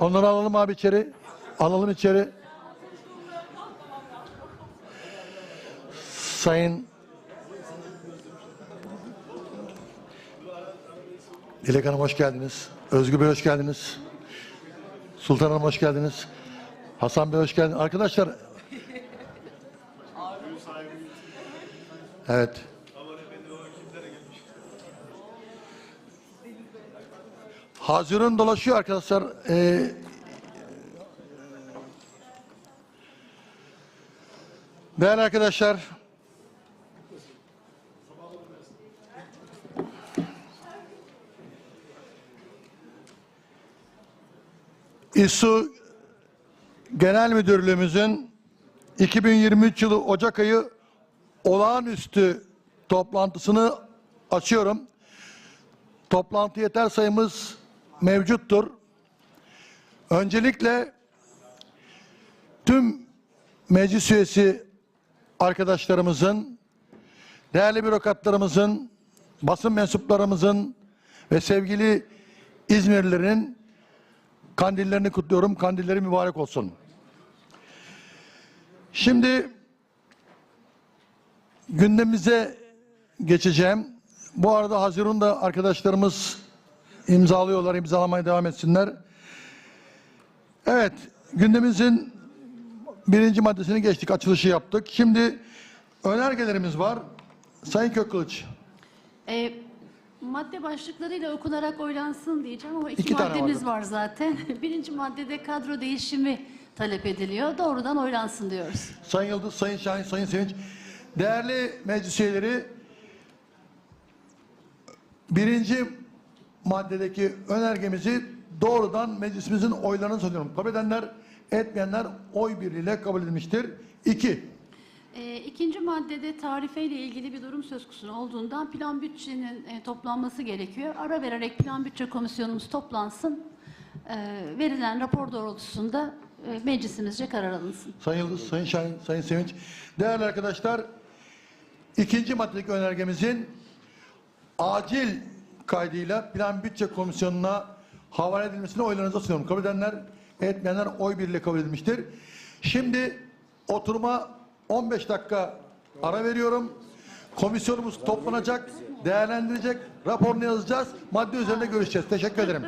Onları alalım abi içeri. Alalım içeri. Sayın Dilek Hanım hoş geldiniz. Özgür Bey hoş geldiniz. Sultan Hanım hoş geldiniz. Hasan Bey hoş geldiniz. Arkadaşlar Evet. Hazırın dolaşıyor arkadaşlar. Ee, değerli arkadaşlar. İSU Genel Müdürlüğümüzün 2023 yılı Ocak ayı olağanüstü toplantısını açıyorum. Toplantı yeter sayımız mevcuttur. Öncelikle tüm meclis üyesi arkadaşlarımızın, değerli bürokratlarımızın, basın mensuplarımızın ve sevgili İzmirlilerin kandillerini kutluyorum. Kandilleri mübarek olsun. Şimdi gündemimize geçeceğim. Bu arada Haziran'da arkadaşlarımız imzalıyorlar, imzalamaya devam etsinler. Evet, gündemimizin birinci maddesini geçtik, açılışı yaptık. Şimdi önergelerimiz var. Sayın Kökkılıç, E, madde başlıklarıyla okunarak oylansın diyeceğim ama iki, İki maddemiz var zaten. Birinci maddede kadro değişimi talep ediliyor. Doğrudan oylansın diyoruz. Sayın Yıldız, Sayın Şahin, Sayın Sevinç. Değerli meclis üyeleri, birinci maddedeki önergemizi doğrudan meclisimizin oylarını sunuyorum. Kabul edenler, etmeyenler oy birliğiyle kabul edilmiştir. İki, E, ikinci maddede tarife ile ilgili bir durum söz konusu olduğundan plan bütçenin e, toplanması gerekiyor. Ara vererek plan bütçe komisyonumuz toplansın. E, verilen rapor doğrultusunda e, meclisimizce karar alınsın. Sayın Yıldız, Sayın Şahin, Sayın Sevinç. Değerli arkadaşlar, ikinci maddedeki önergemizin acil kaydıyla Plan Bütçe Komisyonu'na havale edilmesini oylarınıza sunuyorum. Kabul edenler, etmeyenler oy birliğiyle kabul edilmiştir. Şimdi oturuma 15 dakika ara veriyorum. Komisyonumuz toplanacak, değerlendirecek, raporunu yazacağız, madde üzerinde görüşeceğiz. Teşekkür ederim.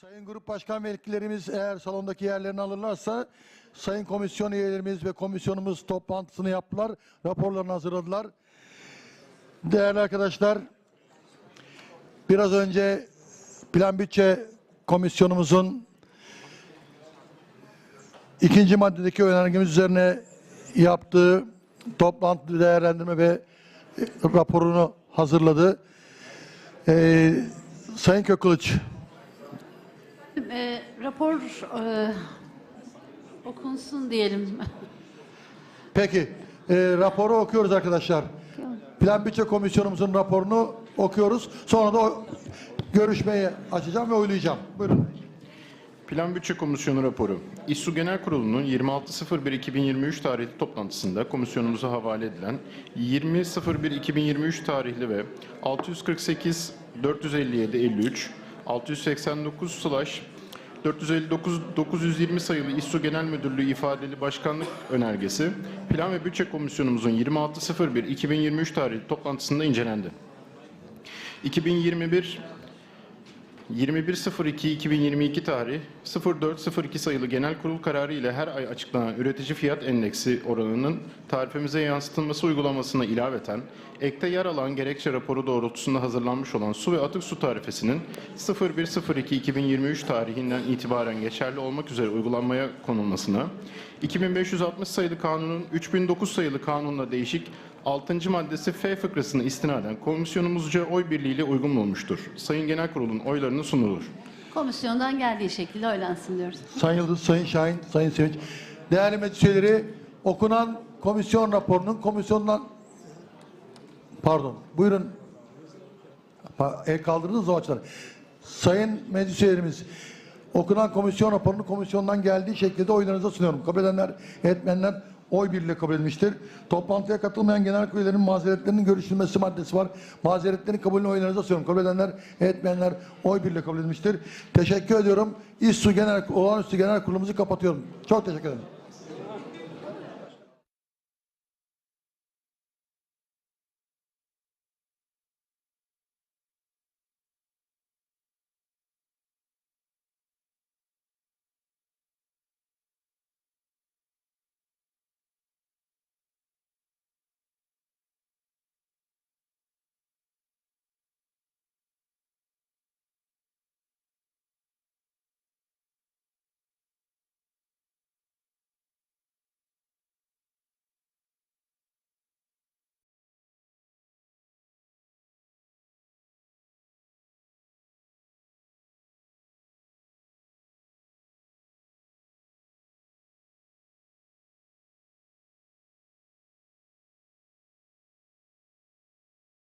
Sayın Grup Başkan Vekillerimiz eğer salondaki yerlerini alırlarsa Sayın Komisyon üyelerimiz ve komisyonumuz toplantısını yaptılar. Raporlarını hazırladılar. Değerli arkadaşlar biraz önce Plan Bütçe Komisyonumuzun ikinci maddedeki önergemiz üzerine yaptığı toplantı değerlendirme ve e, raporunu hazırladı. Ee, Sayın Kökılıç. E, rapor e, okunsun diyelim. Peki, e, raporu okuyoruz arkadaşlar. Plan Bütçe Komisyonumuzun raporunu okuyoruz. Sonra da o görüşmeyi açacağım ve oylayacağım. Buyurun. Plan Bütçe Komisyonu raporu. İSSU Genel Kurulu'nun 26.01.2023 tarihli toplantısında komisyonumuza havale edilen 20.01.2023 tarihli ve 648 457 53 689 slash 459 920 sayılı İSSU Genel Müdürlüğü ifadeli başkanlık önergesi Plan ve Bütçe Komisyonumuzun 26.01.2023 tarihli toplantısında incelendi. 2021 21.02.2022 tarih 04.02 sayılı genel kurul kararı ile her ay açıklanan üretici fiyat endeksi oranının tarifemize yansıtılması uygulamasına ilaveten ekte yer alan gerekçe raporu doğrultusunda hazırlanmış olan su ve atık su tarifesinin 01.02.2023 tarihinden itibaren geçerli olmak üzere uygulanmaya konulmasına 2560 sayılı kanunun 3009 sayılı kanunla değişik 6. maddesi F fıkrasını istinaden komisyonumuzca oy birliğiyle uygun olmuştur. Sayın Genel Kurul'un oylarını sunulur. Komisyondan geldiği şekilde oylansın diyoruz. Sayın Yıldız, Sayın Şahin, Sayın Sevinç. Değerli meclis üyeleri, okunan komisyon raporunun komisyondan... Pardon, buyurun. El kaldırdınız o açıdan. Sayın meclis üyelerimiz, okunan komisyon raporunu komisyondan geldiği şekilde oylarınıza sunuyorum. Kabul edenler, etmeyenler oy birliğiyle kabul edilmiştir. Toplantıya katılmayan genel kurul mazeretlerinin görüşülmesi maddesi var. Mazeretlerin kabulünü oylarınıza sunuyorum. Kabul edenler, etmeyenler oy birliğiyle kabul edilmiştir. Teşekkür ediyorum. İSSU Genel, Olağanüstü Genel Kurulumuzu kapatıyorum. Çok teşekkür ederim.